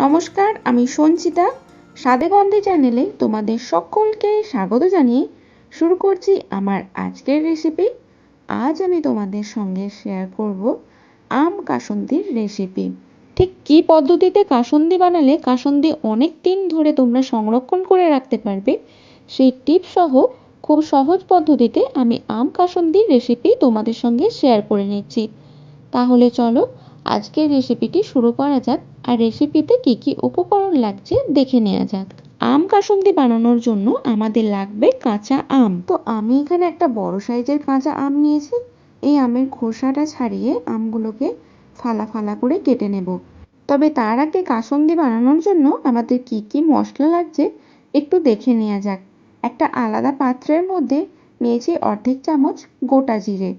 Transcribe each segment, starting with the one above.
নমস্কার, আমি সঞ্চিতা। স্বাদেগন্ধে চ্যানেলে তোমাদের সকলকে স্বাগত জানিয়ে শুরু করছি আমার আজকের রেসিপি আজ আমি তোমাদের সঙ্গে শেয়ার করব আম কাসন্দির রেসিপি ঠিক কী পদ্ধতিতে কাসন্দি বানালে কাসন্দি অনেক দিন ধরে তোমরা সংরক্ষণ করে রাখতে পারবে? সেই টিপ সহ খুব সহজ পদ্ধতিতে আমি আম কাসন্দির রেসিপি তোমাদের সঙ্গে শেয়ার করে নিচ্ছি। তাহলে চলো আজকের রেসিপিটি শুরু করা যাক। আর রেসিপিতে কি কি উপকরণ লাগছে দেখে নেওয়া যাক। আম কাসুন্দি বানানোর জন্য আমাদের লাগবে কাঁচা আম। তো আমি এখানে একটা বড় সাইজের কাঁচা আম নিয়েছি। এই আমের খোসাটা ছাড়িয়ে আমগুলোকে ফালা ফালা করে কেটে নেব। তবে তার আগে কাসুন্দি বানানোর জন্য আমাদের কি কি মশলা লাগছে একটু দেখে নেওয়া যাক। একটা আলাদা পাত্রের মধ্যে নিয়েছি অর্ধেক চামচ গোটা জিরে।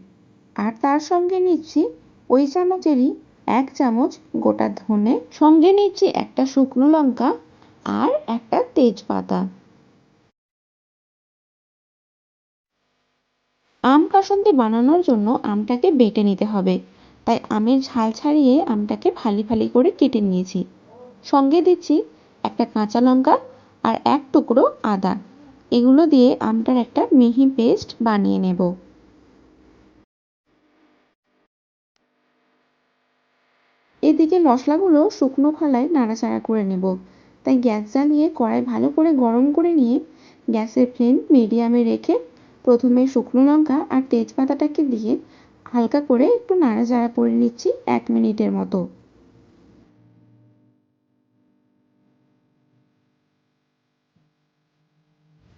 আর তার সঙ্গে নিচ্ছি ওই চামচেরই এক চামচ গোটা ধনে, সঙ্গে নিচ্ছি একটা শুকনো লঙ্কা আর একটা তেজপাতা। আম কাসন্দি বানানোর জন্য আমটাকে বেটে নিতে হবে। তাই আমের ঝাল ছাড়িয়ে আমটাকে ফালি ফালি করে কেটে নিয়েছি। সঙ্গে দিচ্ছি একটা কাঁচা লঙ্কা আর এক টুকরো আদা। এগুলো দিয়ে আমটার একটা মিহি পেস্ট বানিয়ে নেব। এদিকে মশলাগুলো শুকনো খোলায় নাড়াচাড়া করে নেব। তাই গ্যাস জ্বালিয়ে কড়াই ভালো করে গরম করে নিয়ে গ্যাসের ফ্লেম মিডিয়ামে রেখে প্রথমে শুকনো লঙ্কা আর তেজপাতাটাকে দিয়ে হালকা করে একটু নাড়াচাড়া করে নিচ্ছি এক মিনিটের মতো।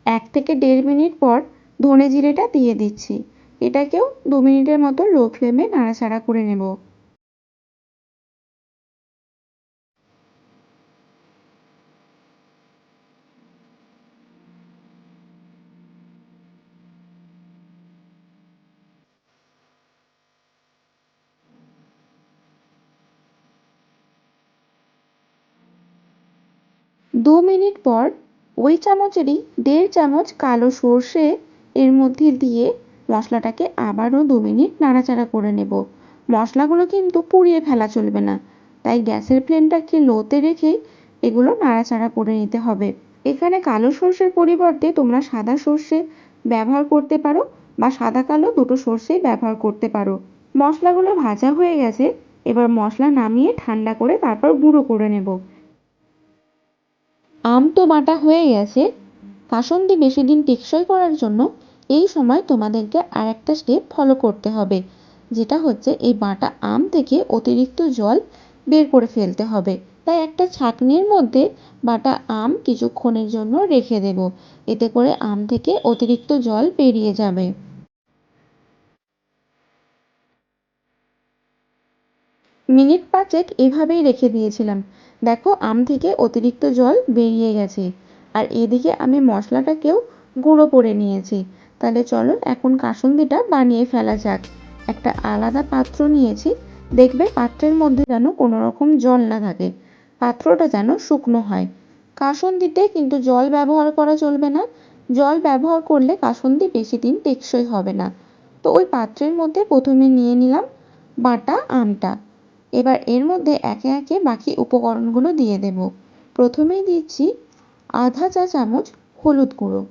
এক থেকে দেড় মিনিট পর ধনে জিরেটা দিয়ে দিচ্ছি। এটাকেও দু মিনিটের মতো লো ফ্লেমে নাড়াচাড়া করে নেব। দু মিনিট পর ওই চামচেরই দেড় চামচ কালো সর্ষে এর মধ্যে দিয়ে মশলাটাকে আবারও দু মিনিট নাড়াচাড়া করে নেব। মশলাগুলো কিন্তু পুড়িয়ে ফেলা চলবে না, তাই গ্যাসের ফ্লেমটাকে লোতে রেখে এগুলো নাড়াচাড়া করে নিতে হবে। এখানে কালো সর্ষের পরিবর্তে তোমরা সাদা সর্ষে ব্যবহার করতে পারো বা সাদা কালো দুটো সর্ষেই ব্যবহার করতে পারো। মশলাগুলো ভাজা হয়ে গেছে, এবার মশলা নামিয়ে ঠান্ডা করে তারপর গুঁড়ো করে নেব। আম তো বাটা হয়ে গেছে কাসন্দি বেশি দিন টেকসই করার জন্য এই সময় তোমাদেরকে আর একটা স্টেপ ফলো করতে হবে, যেটা হচ্ছে এই বাটা আম থেকে অতিরিক্ত জল বের করে ফেলতে হবে। তাই একটা ছাঁকনির মধ্যে বাটা আম কিছুক্ষণের জন্য রেখে দেব। এতে করে আম থেকে অতিরিক্ত জল বেরিয়ে যাবে। মিনিট পাঁচেক এভাবেই রেখে দিয়েছিলাম। দেখো, আম থেকে অতিরিক্ত জল বেরিয়ে গেছে। আর এদিকে আমি মশলাটাকেও গুঁড়ো করে নিয়েছি। তাহলে চলো, এখন কাসুন্দিটা বানিয়ে ফেলা যাক। একটা আলাদা পাত্র নিয়েছি। দেখবে পাত্রের মধ্যে যেন কোনো রকম জল না থাকে। পাত্রটা যেন শুকনো হয়। কাসুন্দিতে কিন্তু জল ব্যবহার করা চলবে না। জল ব্যবহার করলে কাসুন্দি বেশি দিন টেকসই হবে না। তো ওই পাত্রের মধ্যে প্রথমে নিয়ে নিলাম বাটা আমটা। এবার এর মধ্যে একে একে বাকি উপকরণগুলো দিয়ে দেব। প্রথমেই দিচ্ছি আধা চা চামচ হলুদ গুঁড়ো।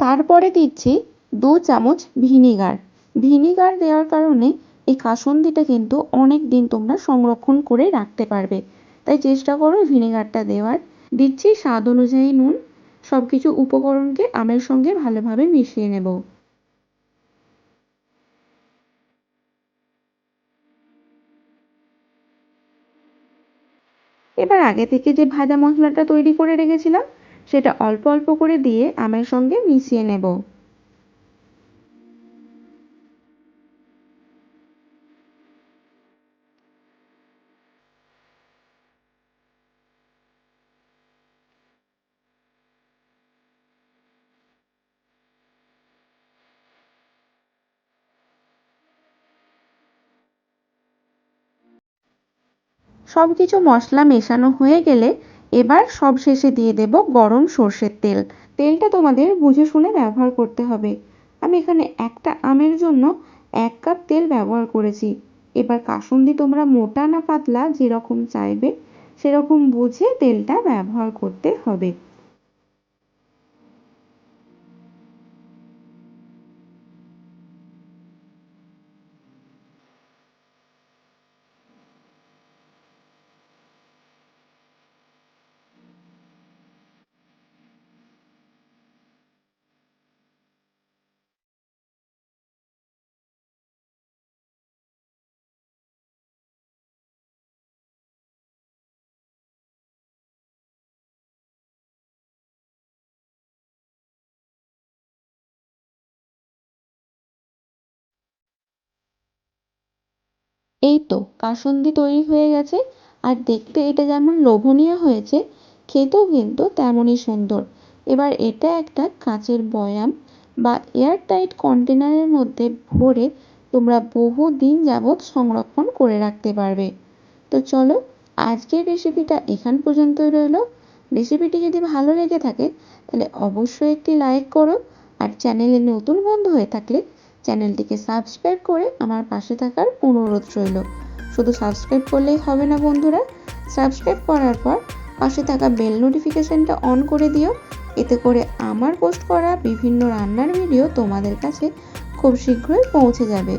তারপরে দিচ্ছি দু চামচ ভিনিগার। ভিনিগার দেওয়ার কারণে এই কাসুন্দিটা কিন্তু অনেক দিন তোমরা সংরক্ষণ করে রাখতে পারবে। তাই চেষ্টা করো ভিনিগারটা দেওয়ার। দিচ্ছি স্বাদ অনুযায়ী নুন। সব কিছু উপকরণকে আমের সঙ্গে ভালোভাবে মিশিয়ে নেব। এবার আগে থেকে যে ভাজা মশলাটা তৈরি করে রেখেছিলাম, সেটা অল্প অল্প করে দিয়ে আমের সঙ্গে মিশিয়ে নেব। সব কিছু মশলা মেশানো হয়ে গেলে এবার সব শেষে দিয়ে দেব গরম সর্ষের তেল। তেলটা তোমাদের বুঝে শুনে ব্যবহার করতে হবে। আমি এখানে একটা আমের জন্য এক কাপ তেল ব্যবহার করেছি। এবার কাসুন্দি তোমরা মোটা না পাতলা যেরকম চাইবে, সেরকম বুঝে তেলটা ব্যবহার করতে হবে। এই তো কাসুন্দি তৈরি হয়ে গেছে। আর দেখতে এটা যেমন লোভনীয় হয়েছে, খেতেও কিন্তু তেমনই সুন্দর। এবার এটা একটা কাঁচের বয়াম বা এয়ারটাইট কন্টেনারের মধ্যে ভরে তোমরা বহু দিন যাবৎ সংরক্ষণ করে রাখতে পারবে। তো চলো, আজকের রেসিপিটা এখান পর্যন্তই রইল। রেসিপিটি যদি ভালো লেগে থাকে, তাহলে অবশ্যই একটি লাইক করো। আর চ্যানেলে নতুন বন্ধু হয়ে থাকলে চ্যানেলটিকে সাবস্ক্রাইব করে আমার পাশে থাকার অনুরোধ রইল। শুধু সাবস্ক্রাইব করলেই হবে না বন্ধুরা। সাবস্ক্রাইব করার পর পাশে থাকা বেল নোটিফিকেশানটা অন করে দিও। এতে করে আমার পোস্ট করা বিভিন্ন রান্নার ভিডিও তোমাদের কাছে খুব শীঘ্রই পৌঁছে যাবে।